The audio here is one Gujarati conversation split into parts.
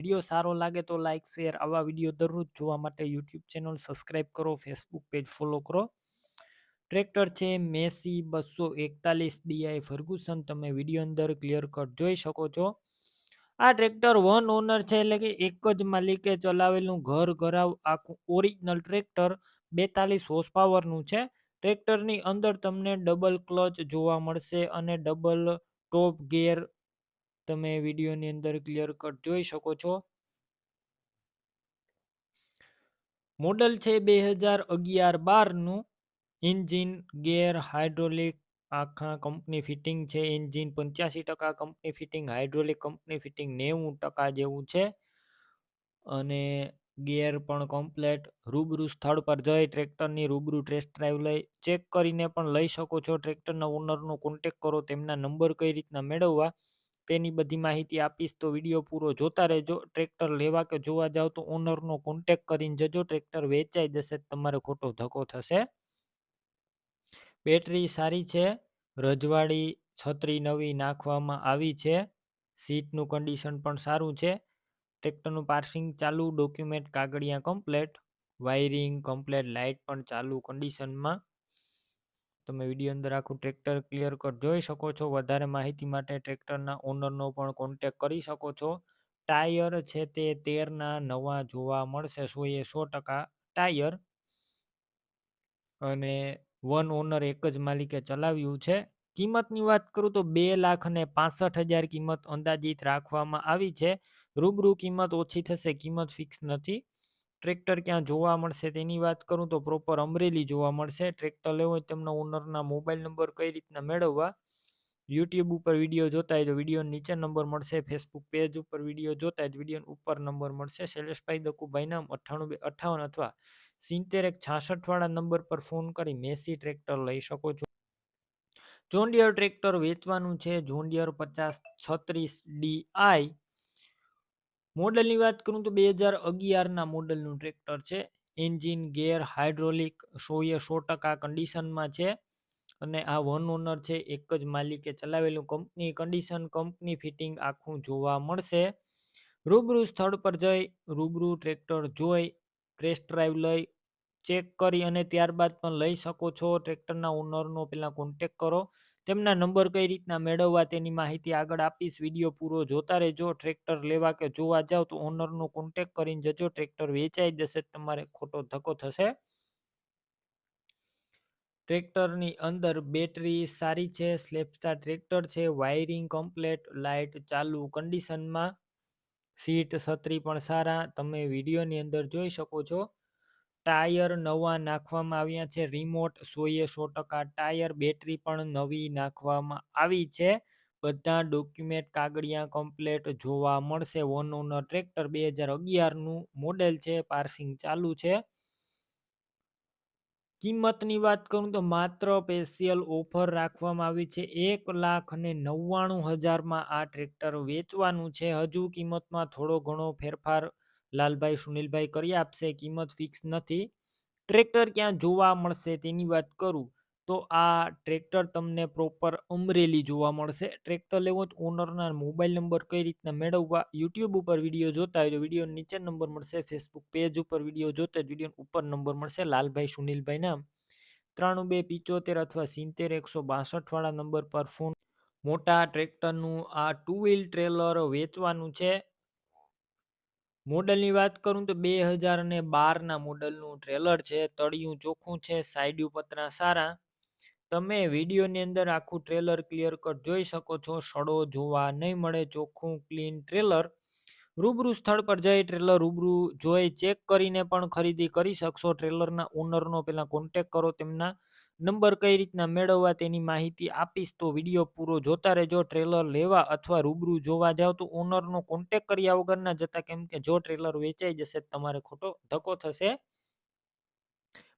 વીડિયો સારો લાગે તો લાઇક શેર, આવા વીડિયો દરરોજ જોવા માટે યુટ્યુબ ચેનલ સબસ્ક્રાઇબ કરો, ફેસબુક પેજ ફોલો કરો. ટ્રેક્ટર છે, મેસી બસો એકતાલીસ ડીઆઈ ફર્ગુસન, તમે વીડિયો અંદર ક્લિયર કટ જોઈ શકો છો. આ ટ્રેક્ટર વન ઓનર છે, એટલે કે એક જ માલિકે ચલાવેલું ઘર ઘરાવ, આખું ઓરિજિનલ ટ્રેક્ટર બેતાલીસ હોર્સ પાવરનું છે. ટ્રેક્ટરની અંદર તમને ડબલ ક્લચ જોવા મળશે અને ડબલ ટોપ ગેર તમે વિડીયોની અંદર ક્લિયર કટ જોઈ શકો છો. મોડલ છે બે હજાર અગિયાર બારનું. Engine gear hydraulic. આખા કંપની ફિટિંગ છે. એન્જિન પંચ્યાસી ટકા, company fitting hydraulic, company fitting નેવું ટકા જેવું છે. અને ગિયર પણ કમ્પ્લેટ. રૂબરૂ સ્થળ પર જઈ ટ્રેક્ટરની રૂબરૂ ટેસ્ટ ડ્રાઈવ લઈ ચેક કરીને પણ લઈ શકો છો. ટ્રેક્ટરના ઓનરનો કોન્ટેક કરો, તેમના નંબર કઈ રીતના મેળવવા. તેની બધી માહિતી આપીશ તો વીડિયો પૂરો જોતા રહેજો. ટ્રેક્ટર લેવા કે જોવા જાવ તો ઓનરનો કોન્ટેક કરીને જજો. ટ્રેક્ટર વેચાઈ જશે તમારે ખોટો ધક્કો થશે. બેટરી સારી છે. રજવાડી છત્રી નવી નાખવામાં આવી છે. સીટનું કન્ડિશન પણ સારું છે. ટ્રેક્ટરનું પાર્સિંગ ચાલુ ડોક્યુમેન્ટ કાગળિયા કમ્પ્લેટ વાયરિંગ કમ્પ્લેટ લાઇટ પણ ચાલુ કન્ડિશનમાં તમે વીડિયો અંદર આખું ટ્રેક્ટર ક્લિયર કટ જોઈ શકો છો. વધારે માહિતી માટે ટ્રેક્ટરના ઓનરનો પણ કોન્ટેક કરી શકો છો. ટાયર છે તે તેરના નવા જોવા મળશે, સો એ સો ટકા ટાયર અને વન ઓનર એક જ માલિકે ચલાવ્યું છે. કિંમતની વાત કરું તો બે લાખ અને પાસઠ હજાર કિંમત અંદાજિત રાખવામાં આવી છે. રૂબરૂ કિંમત ઓછી થશે, કિંમત ફિક્સ નથી. ટ્રેક્ટર ક્યાં જોવા મળશે તેની વાત કરું તો પ્રોપર અમરેલી જોવા મળશે. ટ્રેક્ટર લેવું હોય તેમના ઓનરના મોબાઈલ નંબર કઈ રીતના મેળવવા? યુટ્યુબ ઉપર વીડિયો જોતા હોય તો વીડિયો નીચે નંબર મળશે ફેસબુક પેજ ઉપર વીડિયો જોતા હોય વીડિયો ઉપર નંબર મળશે. શૈલેષભાઈ દકુભાઈ નામ અઠ્ઠાણું બે, અઠ્ઠાવન અથવા સિત્તેર એક છાસઠવાળા નંબર પર ફોન કરી મેસી ટ્રેક્ટર લઈ શકો છો. જોન્ડિયર ટ્રેક્ટર વેચવાનું છે. જોન્ડિયર પચાસ છત્રીસ ડી આઈ મોડલની વાત કરું તો બે હજાર અગિયારના મોડલનું ટ્રેક્ટર છે. એન્જિન ગેર હાઇડ્રોલિક સોએ સો ટકા કન્ડિશનમાં છે અને આ વન ઓનર છે. એક જ માલિકે ચલાવેલું કંપની કન્ડિશન કંપની ફિટિંગ આખું જોવા મળશે. રૂબરૂ સ્થળ પર જઈ, રૂબરૂ ટ્રેક્ટર જોઈ, ટેસ્ટ ડ્રાઈવ લઈ, ચેક કરી અને ત્યારબાદ પણ લઈ શકો છો. ટ્રેક્ટરના ઓનરનો પહેલાં કોન્ટેક કરો. તેમના નંબર કઈ રીતના મેળવવા તેની માહિતી આગળ આપીશ. વીડિયો પૂરો જોતા રહેજો. ટ્રેક્ટર લેવા કે જોવા જાવ તો ઓનરનો કોન્ટેક કરીને જજો. ટ્રેક્ટર વેચાઈ જશે, તમારે ખોટો ધક્કો થશે. ટ્રેક્ટરની અંદર બેટરી સારી છે સ્લેપસ્ટાર ટ્રેક્ટર છે, વાયરિંગ કમ્પ્લેટ, લાઇટ ચાલુ કન્ડિશનમાં સીટ છત્રી પણ સારા. તમે વિડીયોની અંદર જોઈ શકો છો. ટાયર નવા નાખવામાં આવ્યા છે. રિમોટ સોએ સો ટકા ટાયર, બેટરી પણ નવી નાખવામાં આવી છે. બધા ડોક્યુમેન્ટ કાગળિયા કમ્પ્લેટ જોવા મળશે. વન ઓનર ટ્રેક્ટર બે હજાર અગિયારનું મોડેલ છે. પાર્સિંગ ચાલુ છે. કિંમતની વાત કરું તો માત્ર સ્પેશિયલ ઓફર રાખવામાં આવી છે. એક લાખ અને નવ્વાણું હજારમાં આ ટ્રેક્ટર વેચવાનું છે. હજુ કિંમતમાં થોડો ઘણો ફેરફાર લાલભાઈ, સુનિલભાઈ કરી આપશે, કિંમત ફિક્સ નથી. ટ્રેક્ટર ક્યાં જોવા મળશે તેની વાત કરું તો આ ટ્રેક્ટર તમને પ્રોપર અમરેલી જોવા મળશે. ટ્રેક્ટર લેવો તો ઓનરના મોબાઈલ નંબર કઈ રીતના મેળવવા યુટ્યુબ ઉપર વીડિયો જોતા હોય તો વીડિયો નીચે નંબર મળશે ફેસબુક પેજ ઉપર વીડિયો જોતા વીડિયો ઉપર નંબર મળશે, લાલભાઈ સુનિલભાઈના ત્રાણું બે પિચોતેર અથવા સિત્તેર, એકસો બાસઠવાળા નંબર પર ફોન મોટા ટ્રેક્ટરનું આ ટુ વ્હીલ ટ્રેલર વેચવાનું છે. મોડલની વાત કરું તો બે હજાર અને બારના મોડલનું ટ્રેલર છે, તળિયું ચોખ્ખું છે સાઈડ પતરા સારા. તમે વિડીયોની અંદર આખું ટ્રેલર ક્લિયર કટ જોઈ શકો છો. સડો જોવા નહીં મળે ચોખ્ખું, ક્લીન ટ્રેલર. રૂબરૂ સ્થળ પર જઈ ટ્રેલર રૂબરૂ જોઈ ચેક કરીને પણ ખરીદી કરી શકશો. ટ્રેલરના ઓનરનો પહેલાં કોન્ટેક કરો, તેમના નંબર કઈ રીતના મેળવવા તેની માહિતી આપીશ. તો વીડિયો પૂરો જોતા રહેજો. ટ્રેલર લેવા અથવા રૂબરૂ જોવા જાવ તો ઓનરનો કોન્ટેક કર્યા વગરના, જતા કેમ કે જો ટ્રેલર વેચાઈ જશે તમારે ખોટો ધક્કો થશે.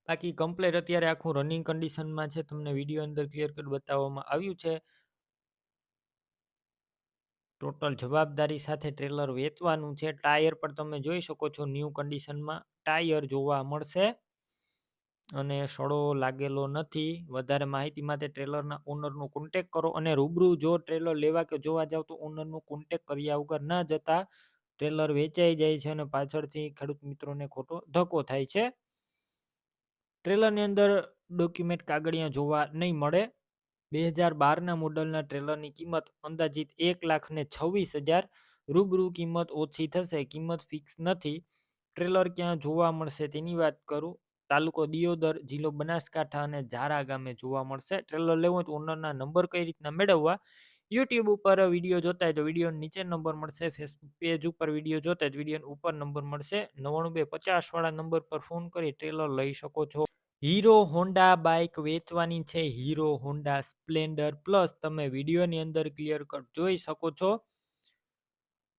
બાકી કમ્પ્લેટ અત્યારે આખું રનિંગ કન્ડિશનમાં છે. તમને વીડિયો અંદર ક્લિયર કટ બતાવવામાં આવ્યું છે. ટોટલ જવાબદારી સાથે ટ્રેલર વેચવાનું છે. ટાયર પર તમે જોઈ શકો છો ન્યૂ કન્ડિશનમાં ટાયર જોવા મળશે અને સડો લાગેલો નથી. વધારે માહિતી માટે ટ્રેલરના ઓનરનો કોન્ટેક કરો અને રૂબરૂ જો ટ્રેલર લેવા કે જોવા જાવ તો ઓનરનો કોન્ટેક કર્યા વગર ના જતા ટ્રેલર વેચાઈ જાય છે અને પાછળથી ખેડૂત મિત્રોને ખોટો ધક્કો થાય છે. ટ્રેલરની અંદર ડોક્યુમેન્ટ કાગળિયા જોવા નહીં મળે. બે હજાર બારના મોડલના ટ્રેલરની કિંમત અંદાજિત એક લાખ ને છવ્વીસ હજાર. રૂબરૂ કિંમત ઓછી થશે, કિંમત ફિક્સ નથી. ટ્રેલર ક્યાં જોવા મળશે તેની વાત કરું. તાલુકો દિયોદર, જિલ્લો બનાસકાંઠા અને ઝારા ગામે જોવા મળશે. ટ્રેલર લેવું હોય તો ઓનરના નંબર કઈ રીતના મેળવવા? યુટ્યુબ ઉપર વીડિયો જોતા હોય તો વીડિયો નીચે નંબર મળશે. ફેસબુક પેજ ઉપર વીડિયો જોતા હોય તો વીડિયો ઉપર નંબર મળશે. નવ્વાણું બે પચાસ વાળા નંબર પર ફોન કરી ટ્રેલર લઈ શકો છો. હીરો હોન્ડા બાઇક વેચવાની છે. હીરો હોન્ડા સ્પ્લેન્ડર પ્લસ તમે વિડીયોની અંદર ક્લિયર કટ જોઈ શકો છો.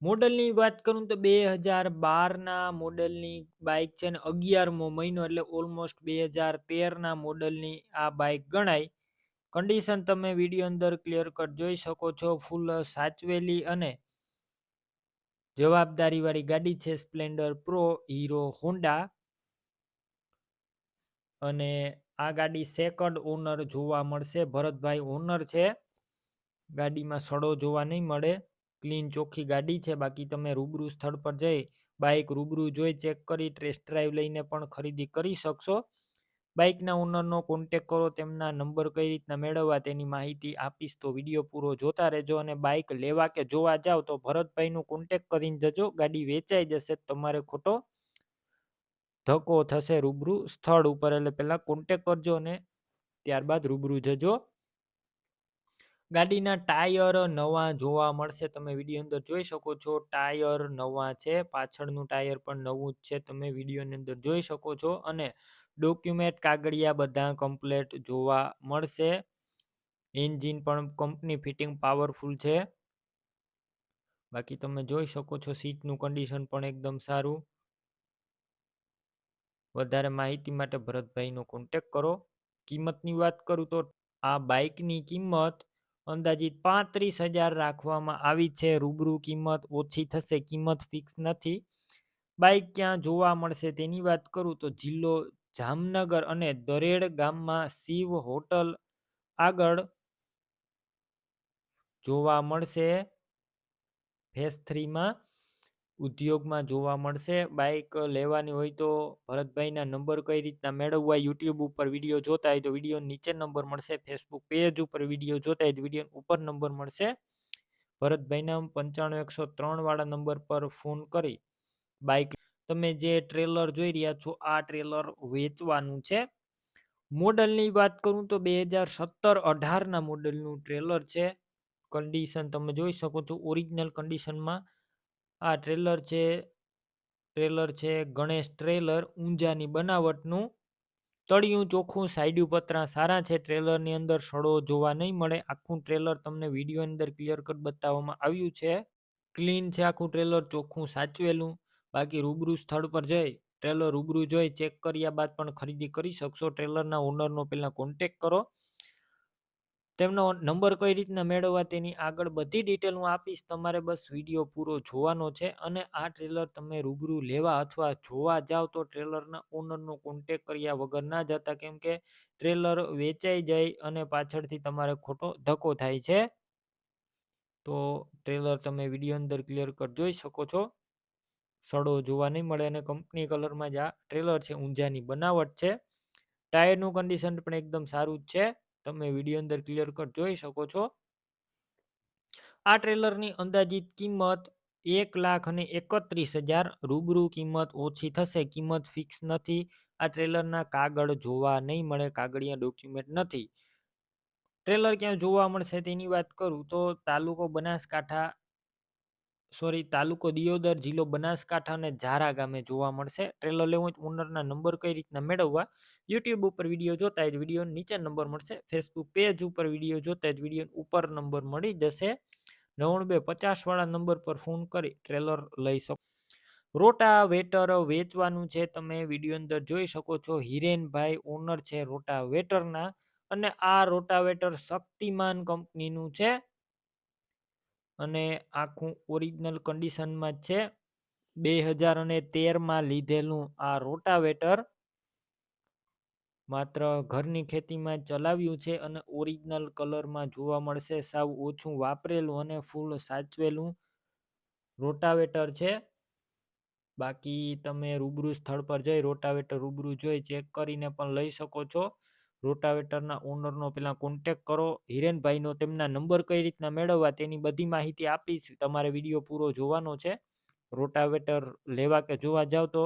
મોડલની વાત કરું તો બે હજાર બારના મોડલની બાઇક છે ને અગિયારમો મહિનો, એટલે ઓલમોસ્ટ બે હજાર તેરના મોડલની આ બાઇક ગણાય. કન્ડિશન તમે વીડિયો અંદર ક્લિયર કટ જોઈ શકો છો. ફૂલ સાચવેલી અને જવાબદારીવાળી ગાડી છે સ્પ્લેન્ડર પ્રો હીરો હોન્ડા. અને આ ગાડી સેકન્ડ ઓનર જોવા મળશે. ભરતભાઈ ઓનર છે. ગાડીમાં સડો જોવા નહીં મળે. ક્લીન ચોખ્ખી ગાડી છે. બાકી તમે રૂબરૂ સ્થળ પર જઈ બાઇક રૂબરૂ જોઈ ચેક કરી ટેસ્ટ ડ્રાઈવ લઈને પણ ખરીદી કરી શકશો. બાઇકના ઓનરનો કોન્ટેક કરો, તેમના નંબર કઈ રીતના મેળવવા તેની માહિતી આપીશ તો વીડિયો પૂરો જોતા રહેજો અને બાઇક લેવા કે જોવા જાવ તો ભરતભાઈનું કોન્ટેક કરીને જજો. ગાડી વેચાઈ જશે, તમારે ખોટો ધક્કો થશે રૂબરૂ, સ્થળ ઉપર એટલે પહેલાં કોન્ટેક કરજો અને ત્યારબાદ રૂબરૂ જજો. ગાડીના ટાયર નવા જોવા મળશે, તમે વીડિયો અંદર જોઈ શકો છો. ટાયર નવા છે, પાછળનું ટાયર પણ નવું જ છે, તમે વિડીયોની અંદર જોઈ શકો છો. અને ડોક્યુમેન્ટ કાગળિયા બધા કમ્પ્લેટ જોવા મળશે. એન્જિન પણ કંપની ફિટિંગ પાવરફુલ છે. બાકી તમે જોઈ શકો છો, સીટનું કન્ડિશન પણ એકદમ સારું. વધારે માહિતી માટે ભરતભાઈનો કોન્ટેક કરો. કિંમતની વાત કરું તો આ બાઇકની કિંમત અંદાજિત પાંત્રીસ હજાર રાખવામાં આવી છે. રૂબરૂ કિંમત ઓછી થશે, કિંમત ફિક્સ નથી. બાઇક ક્યાં જોવા મળશે તેની વાત કરું તો જિલ્લો જામનગર અને દરેડ ગામમાં શિવ હોટલ આગળ જોવા મળશે. ફેસ થ્રીમાં ઉદ્યોગમાં જોવા મળશે. બાઇક લેવાની હોય તો ભરતભાઈના નંબર કઈ રીતના મેળવવા, યુટ્યુબ ઉપર વીડિયો જોતા હોય તો વીડિયો નીચે નંબર મળશે. ફેસબુક પેજ ઉપર વીડિયો જોતા હોય તો વીડિયો ઉપર નંબર મળશે. ભરતભાઈના પંચાણું એકસો ત્રણ વાળા નંબર પર ફોન કરી. બાઇક તમે જે ટ્રેલર જોઈ રહ્યા છો, આ ટ્રેલર વેચવાનું છે. મોડલની વાત કરું તો બે હજાર સત્તર અઢારના મોડલનું ટ્રેલર છે. કન્ડિશન તમે જોઈ શકો છો, ઓરિજિનલ કન્ડિશનમાં આ ટ્રેલર છે ટ્રેલર છે ગણેશ ટ્રેલર, ઊંઝાની બનાવટનું. તળિયું ચોખ્ખું, સાઈડિયું પતરા સારા છે. ટ્રેલરની અંદર સડો જોવા નહીં મળે. આખું ટ્રેલર તમને વીડિયો અંદર ક્લિયર કટ બતાવવામાં આવ્યું છે. ક્લીન છે આખું ટ્રેલર, ચોખ્ખું, સાચવેલું. બાકી રૂબરૂ સ્થળ પર જઈ, ટ્રેલર રૂબરૂ જોઈ, ચેક કર્યા બાદ પણ ખરીદી કરી શકશો. ટ્રેલરના ઓનરનો પહેલાં કોન્ટેક કરો. તેમનો નંબર કઈ રીતના મેળવવા તેની આગળ બધી ડિટેલ હું આપીશ. તમારે બસ વીડિયો પૂરો જોવાનો છે અને આ ટ્રેલર તમે રૂબરૂ લેવા અથવા જોવા જાઓ તો ટ્રેલરના ઓનરનો કોન્ટેક કર્યા વગર ના જતા કેમ કે ટ્રેલર વેચાઈ જાય અને પાછળથી તમારે ખોટો ધક્કો થાય છે. તો ટ્રેલર તમે વીડિયો અંદર ક્લિયર કટ જોઈ શકો છો. સડો જોવા નહીં મળે અને કંપની કલરમાં જ આ ટ્રેલર છે, ઊંઝાની બનાવટ છે. ટાયરનું કન્ડિશન પણ એકદમ સારું જ છે. તમે વીડિયો અંદર ક્લિયર કટ જોઈ શકો છો. આ ટ્રેલરની અંદાજિત કિંમત એક લાખ અને એકત્રીસ હજાર રૂબરૂ કિંમત ઓછી થશે, કિંમત ફિક્સ નથી. આ ટ્રેલરના કાગળ જોવા નહીં મળે, કાગળિયા ડોક્યુમેન્ટ નથી. ટ્રેલર ક્યાં જોવા મળશે તેની વાત કરું તો તાલુકો બનાસકાંઠા સોરી, તાલુકો દિયોદર, જિલ્લો બનાસકાંઠા અને ઝારા ગામે જોવા મળશે. ટ્રેલર લેવું હોય ઓનરના નંબર કઈ રીતના મેળવવા? યુટ્યુબ ઉપર વીડિયો જોતા જ વીડિયો નીચે નંબર મળશે. ફેસબુક પેજ ઉપર વીડિયો જોતા જ વીડિયો ઉપર નંબર મળી જશે. નવ્વાણું બે પચાસવાળા નંબર પર ફોન કરી ટ્રેલર લઈ શકો. રોટા વેટર વેચવાનું છે. તમે વીડિયો અંદર જોઈ શકો છો. હિરેનભાઈ ઓનર છે રોટા વેટરના અને આ રોટાવેટર શક્તિમાન કંપનીનું છે. અને આખું ઓરિજિનલ કન્ડિશનમાં જ છે. બે હજાર અને તેરમાં લીધેલું આ રોટાવેટર માત્ર ઘરની ખેતીમાં ચલાવ્યું છે અને ઓરિજિનલ કલરમાં જોવા મળશે. સાવ ઓછું વાપરેલું અને ફૂલ સાચવેલું રોટાવેટર છે. બાકી તમે રૂબરૂ સ્થળ પર જઈ રોટાવેટર રૂબરૂ જોઈ ચેક કરીને પણ લઈ શકો છો. રોટાવેટરના ઓનરનો પહેલાં કોન્ટેક કરો. હિરેનભાઈનો તેમના નંબર કઈ રીતના મેળવવા તેની બધી માહિતી આપીશ. તમારે વીડિયો પૂરો જોવાનો છે. રોટાવેટર લેવા કે જોવા જાવ તો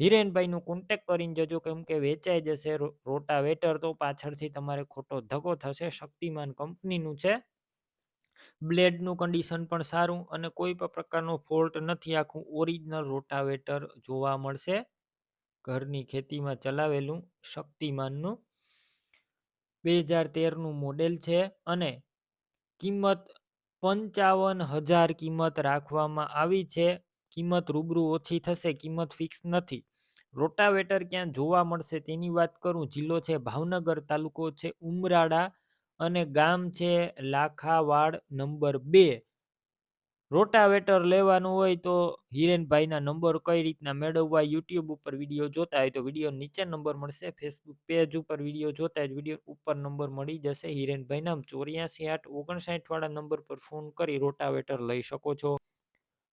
હિરેનભાઈનો કોન્ટેક કરીને જજો. કેમ કે વેચાઈ જશે રોટાવેટર તો પાછળથી તમારે ખોટો ધક્કો થશે. શક્તિમાન કંપનીનું છે. બ્લેડનું કન્ડિશન પણ સારું અને કોઈ પણ પ્રકારનો ફોલ્ટ નથી. આખું ઓરિજિનલ રોટાવેટર જોવા મળશે. ઘરની ખેતીમાં ચલાવેલું શક્તિમાનનું બે હજાર તેરનું મોડેલ છે અને કિંમત પંચાવન હજાર કિંમત રાખવામાં આવી છે. કિંમત રૂબરૂ ઓછી થશે, કિંમત ફિક્સ નથી. રોટાવેટર ક્યાં જોવા મળશે તેની વાત કરું. જિલ્લો છે ભાવનગર, તાલુકો છે ઉમરાળા અને ગામ છે લાખાવાડ નંબર બે. રોટાવેટર લેવાનું હોય તો હિરેનભાઈના નંબર કઈ રીતના મેળવવા યુટ્યુબ ઉપર વીડિયો જોતા હોય તો વીડિયો નીચે નંબર મળશે, ફેસબુક પેજ ઉપર વીડિયો જોતા હોય વીડિયો ઉપર નંબર મળી જશે. હિરેનભાઈ નામ ચોર્યાસી આઠ ઓગણસાઠ વાળા નંબર પર ફોન કરી રોટાવેટર લઈ શકો છો.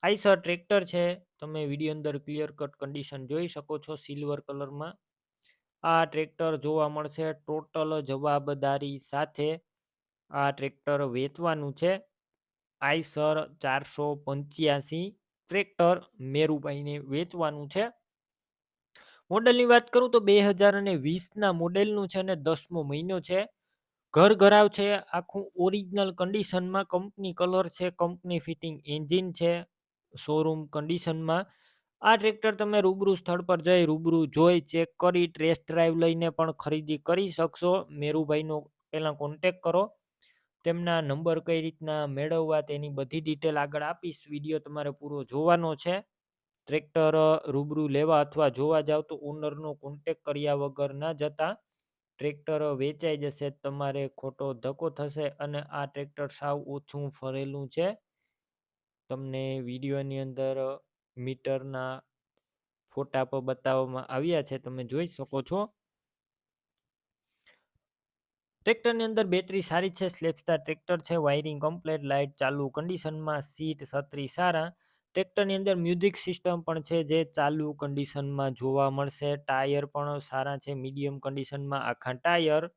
આઈસર ટ્રેક્ટર છે. તમે વીડિયો અંદર ક્લિયર કટ કન્ડિશન જોઈ શકો છો સિલ્વર કલરમાં. આ ટ્રેક્ટર જોવા મળશે ટોટલ જવાબદારી સાથે. આ ટ્રેક્ટર વેચવાનું છે. આઈસર ચારસો પંચ્યાસી ટ્રેક્ટર મેરુભાઈને વેચવાનું છે. મોડલની વાત કરું તો બે હજાર અને વીસના મોડેલનું છે અને દસમો મહિનો છે. ઘર ઘરાવ છે, આખું ઓરિજિનલ કન્ડિશનમાં કંપની કલર છે, કંપની ફિટિંગ એન્જિન છે, શોરૂમ કન્ડિશનમાં. આ ટ્રેક્ટર તમે રૂબરૂ સ્થળ પર જઈ રૂબરૂ જોઈ, ચેક કરી, ટેસ્ટ ડ્રાઈવ લઈને પણ ખરીદી કરી શકશો. મેરુભાઈનો પહેલાં કોન્ટેક કરો. તેમના નંબર કઈ રીતના મેળવવા તેની બધી ડિટેલ આગળ આપીશ. વીડિયો તમારે પૂરો જોવાનો છે. ટ્રેક્ટર રૂબરૂ લેવા અથવા જોવા જાવ તો ઓનરનો કોન્ટેક કર્યા વગર ના જતા ટ્રેક્ટર વેચાઈ જશે, તમારે ખોટો ધક્કો થશે અને આ ટ્રેક્ટર સાવ ઓછું ફરેલું છે. તમને વિડીયોની અંદર મીટરના ફોટા પર બતાવવામાં આવ્યા છે, તમે જોઈ શકો છો. ટ્રેક્ટરની અંદર બેટરી સારી છે સ્લેપસ્ટાર ટ્રેક્ટર છે, વાયરિંગ કમ્પ્લેટ, લાઇટ ચાલુ, કન્ડિશનમાં સીટ છત્રી સારા. ટ્રેક્ટરની અંદર મ્યુઝિક સિસ્ટમ પણ છે જે ચાલુ કન્ડિશનમાં જોવા મળશે. ટાયર પણ સારા છે, મીડિયમ કન્ડિશનમાં આખા ટાયર.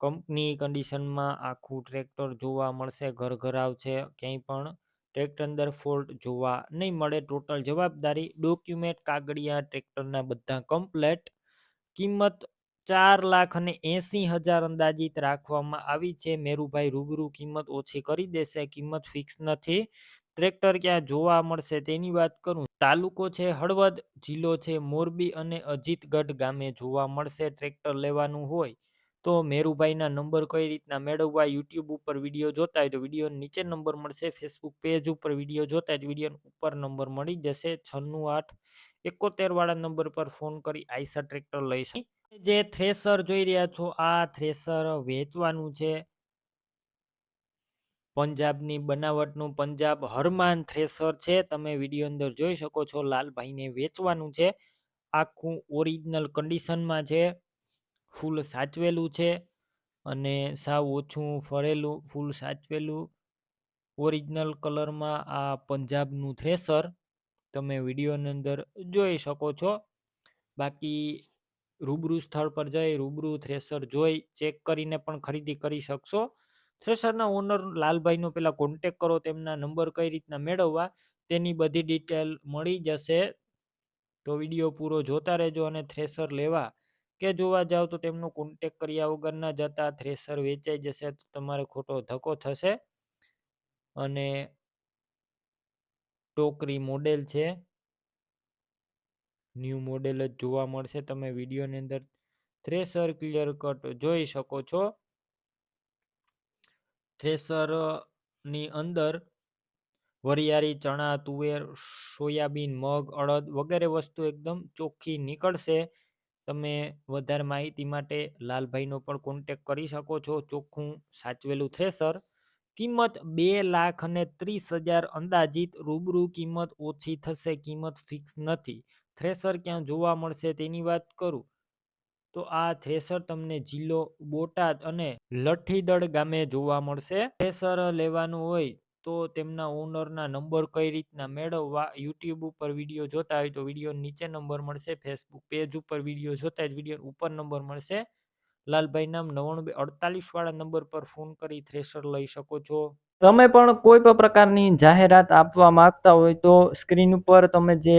કંપની કન્ડિશનમાં આખું ટ્રેક્ટર જોવા મળશે, ઘરઘરાવ છે, ક્યાંય પણ ટ્રેક્ટર અંદર ફોલ્ટ જોવા નહીં મળે. ટોટલ જવાબદારી ડોક્યુમેન્ટ, કાગળિયા, ટ્રેક્ટરના બધા કમ્પ્લેટ. કિંમત ચાર લાખ અને એંસી હજાર અંદાજિત રાખવામાં આવી છે. મેરુભાઈ રૂબરૂ કિંમત ઓછી કરી દેશે. કિંમત ફિક્સ નથી. ટ્રેક્ટર ક્યાં જોવા મળશે તેની વાત કરું. તાલુકો છે હળવદ, જિલ્લો છે મોરબી અને અજીતગઢ ગામે જોવા મળશે ટ્રેક્ટર લેવાનું હોય તો મેરુભાઈના નંબર કઈ રીતના મેળવવા યુટ્યુબ ઉપર વીડિયો જોતા હોય તો વીડિયો નીચે નંબર મળશે. ફેસબુક પેજ ઉપર વીડિયો જોતા હોય વીડિયો ઉપર નંબર મળી જશે. છન્નું આઠ એકોતેર વાળા નંબર પર ફોન કરી આઈસા ટ્રેક્ટર લઈ શકે જે થ્રેસર જોઈ રહ્યા છો, આ થ્રેસર વેચવાનું છે. પંજાબની બનાવટનું પંજાબ હરમાન થ્રેસર છે. તમે વીડિયો અંદર જોઈ શકો છો, લાલભાઈને વેચવાનું છે. આખું ઓરિજિનલ કન્ડિશનમાં છે. ફૂલ સાચવેલું છે અને સાવ ઓછું ફરેલું, ફૂલ સાચવેલું. ઓરિજિનલ કલરમાં આ પંજાબનું થ્રેસર તમે વિડીયોની અંદર જોઈ શકો છો. બાકી રૂબરૂ સ્થળ પર જઈ, રૂબરૂ થ્રેસર જોઈ, ચેક કરીને પણ ખરીદી કરી શકશો. થ્રેસરના ઓનર લાલભાઈનો પહેલાં કોન્ટેક કરો, તેમના નંબર કઈ રીતના મેળવવા, તેની બધી ડિટેલ મળી જશે. તો વીડિયો પૂરો જોતા રહેજો અને થ્રેસર લેવા. કે જોવા જાવ તો તેમનો કોન્ટેક કર્યા વગર ના જતા થ્રેસર વેચાઈ જશે તો તમારે ખોટો ધક્કો થશે. અને ટોકરી મોડેલ છે. ન્યૂ મોડેલ જ જોવા મળશે. તમે વિડીયોની અંદર થ્રેસર ક્લિયર કટ જોઈ શકો છો. થ્રેસરની અંદર વરિયાળી, ચણા, તુવેર, સોયાબીન, મગ, અડદ વગેરે વસ્તુ એકદમ ચોખ્ખી નીકળશે. તમે વધારે માહિતી માટે લાલભાઈનો પણ કોન્ટેક કરી શકો છો. ચોખ્ખું સાચવેલું થ્રેસર કિંમત બે લાખ અને ત્રીસ હજાર અંદાજિત. રૂબરૂ કિંમત ઓછી થશે, કિંમત ફિક્સ નથી. થ્રેસર ક્યાં જોવા મળશે તેની વાત કરું? તો આ થ્રેસર તમને જિલ્લો બોટાદ અને લઠ્ઠીદળ ગામે જોવા મળશે. થ્રેસર લેવાનું હોય તો તેમના ઓનરના નંબર કઈ રીતના મેળવવા યુટ્યુબ ઉપર વીડિયો જોતા હોય તો વીડિયો નીચે નંબર મળશે, ફેસબુક પેજ ઉપર વીડિયો જોતા હોય વીડિયો ઉપર નંબર મળશે. લાલભાઈ નામ નવ્વાણું બે અડતાલીસ વાળા નંબર પર ફોન કરી થ્રેશર લઈ શકો છો. તમે પણ કોઈ પણ પ્રકારની જાહેરાત આપવા માંગતા હોય તો સ્ક્રીન ઉપર તમે જે